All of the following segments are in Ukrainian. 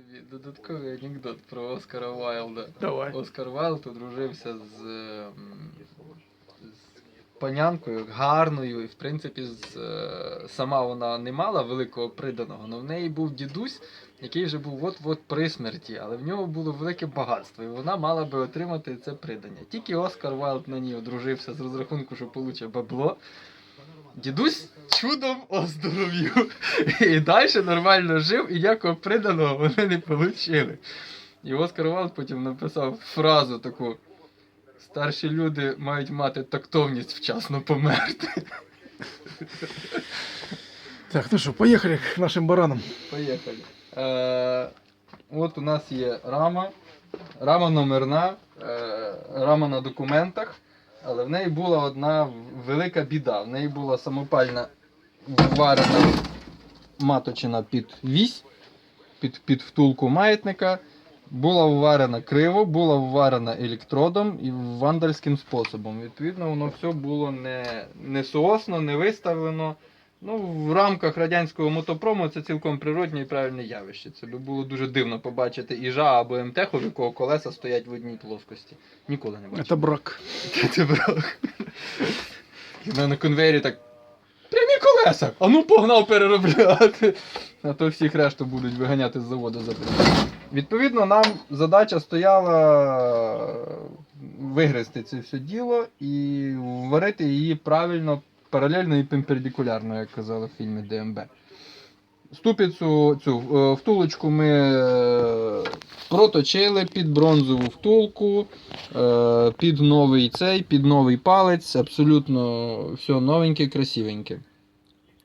тобі додатковий анекдот про Оскара Вайлда. Давай. Оскар Вайлд одружився з, з панянкою гарною, і в принципі з, е, сама вона не мала великого приданого, але в неї був дідусь, який вже був от-от при смерті, але в нього було велике багатство, і вона мала би отримати це придання. Тільки Оскар Вайлд на ній одружився з розрахунку, що получить бабло. Дідусь чудом оздоровів. І далі нормально жив, і ніякого приданого вони не отримали. І Оскар Вайлд потім написав фразу таку: старші люди мають мати тактовність вчасно померти. Так, ну что, поехали к нашим баранам. Поїхали. Е, от у нас є рама. Рама номерна, е, рама на документах, але в неї була одна велика біда. В неї була самопальна варена маточина під вісь, під, під втулку маятника. Була вварена криво, була вварена електродом і вандальським способом. Відповідно, воно все було не, не соосно, не виставлено. Ну, в рамках радянського мотопрому це цілком природне і правильне явище. Це було дуже дивно побачити іжа або МТХ, у якого колеса стоять в одній плоскості. Ніколи не бачив. Это брак. Це брак. І на конвейері так. Прямі колеса! А ну погнав переробляти. А то всіх решту будуть виганяти з заводу за. Відповідно, нам задача стояла вигризти це все діло і варити її правильно, паралельно і перпендикулярно, як казали в фільмі ДМБ. Ступицю цю е, втулочку ми е, проточили під бронзову втулку, е, під новий цей, під новий палець, абсолютно все новеньке, красивеньке.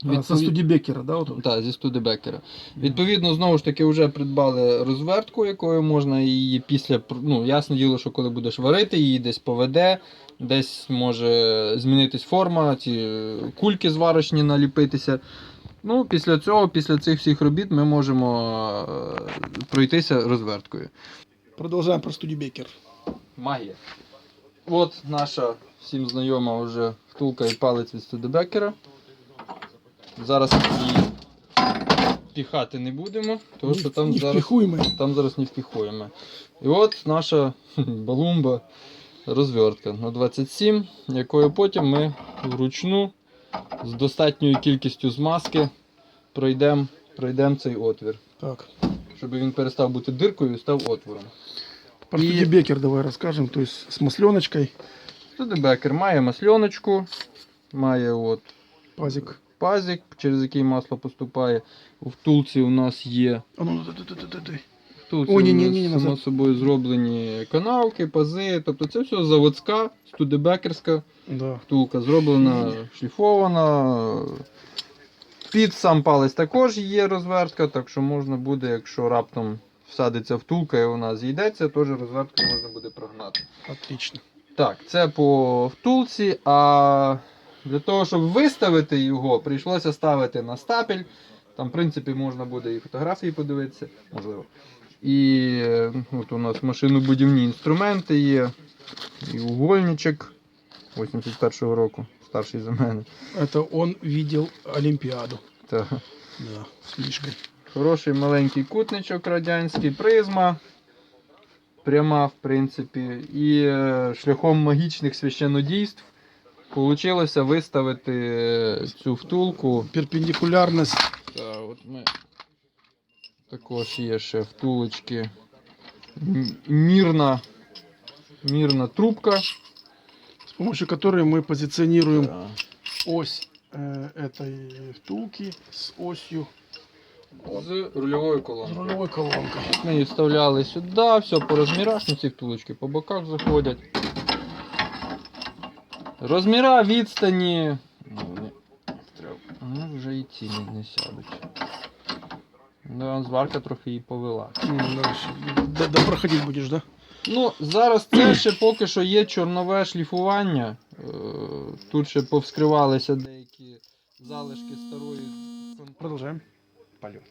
А, Со студибекера, да, вот? Так, зі студебекера. Відповідно, знову ж таки, вже придбали розвертку, якою можна її після. Ну, ясне діло, що коли будеш варити, її десь поведе, десь може змінитись форма, ці кульки зварочні наліпитися. Ну, після цього, після цих всіх робіт, ми можемо е, пройтися розверткою. Продолжаем про студибекер. Магія. От наша всім знайома вже втулка і палець від студебекера. Зараз її піхати не будемо, тому що там не зараз, там зараз не впіхуємо. І от наша балумба розвертка на 27, якою потім ми вручну з достатньою кількістю змазки пройдемо пройдем цей отвір. Так. Щоб він перестав бути диркою і став отвором. Про И- студибекер давай расскажем. То есть с масленочкой, Студебекер має масльоночку, має от пазик. Пазик, через який масло поступає. У втулці у нас є. Ну, да, да. Втулці ні, само назад. собою зроблені канавки, пази. Тобто це все заводська, студебекерська Да. втулка, зроблена, шліфована. Під сам палець також є розвертка, так що можна буде, якщо раптом всадиться втулка і вона зійдеться, теж розвертку можна буде прогнати. Отлично. Так, це по втулці, а для того, щоб виставити його, прийшлося ставити на стапель. Там, в принципі, можна буде і фотографії подивитися, можливо. І е, от у нас машинобудівні інструменти є, і угольничок 81-го року, старший за мене. Это он видел Олимпиаду. Та. Да, с Мишкой. Хороший маленький кутничок радянський, призма. Пряма, в принципі. І е, шляхом магічних священодійств вийшло виставити е, цю втулку. Перпендикулярность. Та, от ми... Також є ще втулочки. М- Мірна, мірна трубка. с помощью которой мы позиционируем Та. ось э, этой втулки с осью З рульовою с колонкою. рулевой колонкой. Ми її вставляли сюди, все по розмірах, ну ці втулочки по боках заходять. Розміра відстані. Ну, вони, треба, вже і ці не, не сядуть. Да, зварка трохи її повела. Ну. Да, да, проходить будешь, да? Ну, зараз це ще поки що є чорнове шліфування. Е, Тут ще повскривалися деякі залишки старої кон- польот.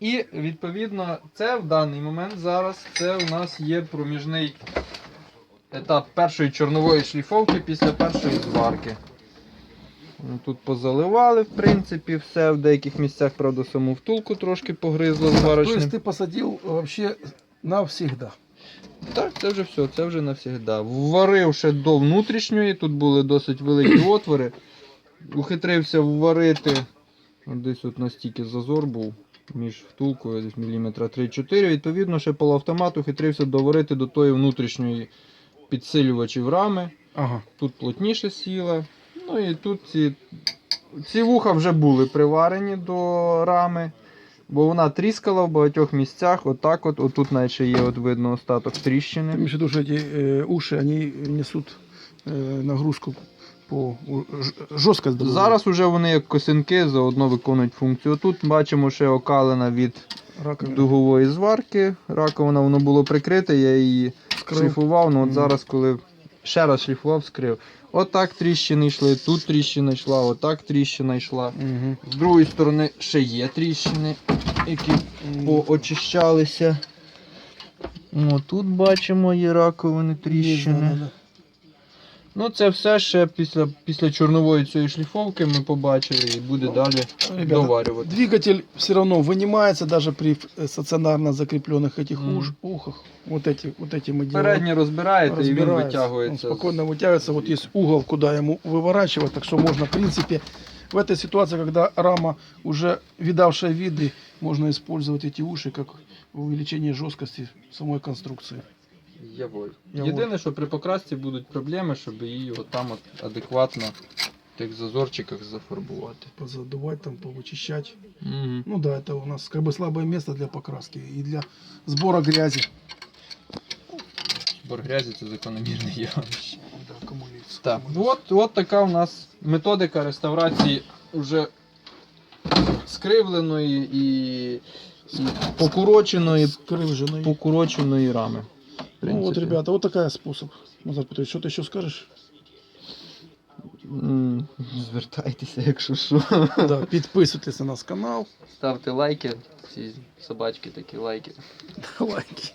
І відповідно, це в даний момент зараз це у нас є проміжний етап першої чорнової шліфовки після першої зварки. Ну, Тут позаливали, в принципі, все. В деяких місцях, правда, саму втулку трошки погризло То есть зварочним. ты посадил вообще навсегда. Так, це вже все, це вже навсігда. Вварив ще до внутрішньої, тут були досить великі отвори. Ухитрився вварити. Десь от настільки зазор був між втулкою, десь міліметра 3-4. Відповідно, ще полуавтомат ухитрився доварити до тої внутрішньої підсилювачів рами. Ага. Тут плотніше сіла. Ну і тут ці, ці вуха вже були приварені до рами. Бо вона тріскала в багатьох місцях. Отак от, отут навіть ще є от видно остаток Ты тріщини. имеешь в виду, что эти э, уши, они несут э, нагрузку по у- ж- жесткость. добавляют? Зараз уже вони як косинки заодно виконують функцію. Тут бачимо ще окалена від раковина. дугової зварки. Раковина воно було прикрите, я її Скрив. шліфував. Ну от зараз, коли ще раз шліфував, скрив. Отак тріщини йшли, тут тріщина йшла, отак тріщина йшла. Мгм. З другої сторони ще є тріщини, які поочищалися. О, тут бачимо є раковини тріщини. Есть, да, да, да. Ну, це все ще після, після чорнової цієї шліфовки ми побачили і буде далі Ребята, доварювати. Двигатель все равно вынимается даже при э, стационарно закрепленных этих Мгм. уш, ухах. Вот эти, вот эти мы делаем. Переднє розбираєте і він Разбирается. витягується. Он спокойно вытягивается. Вот есть угол, куда ему выворачивать. Так что можно, в принципе, в этой ситуации, когда рама уже видавшая виды, можно использовать эти уши как увеличение жесткости самой конструкции. Я воль. Я Єдине, що при покрасці будуть проблеми, щоб її отам от адекватно в тих зазорчиках зафарбувати. Позадувать там, повычищать. Угу. Ну да, это у нас как бы слабое место для покраски и для сбора грязи. Бор грязі це закономірне явище. Да, аккумулируется. Так, от, от така у нас методика реставрації уже скривленої і, і покуроченої, Скрыженный. покуроченої рами. Ну вот, ребята, вот такая способ. Назар Петрович, что ты еще скажешь? М, Звертайтеся, якщо що. Да, підписуйтесь на наш канал. Ставте лайки, ці собачки такі лайки. Лайки.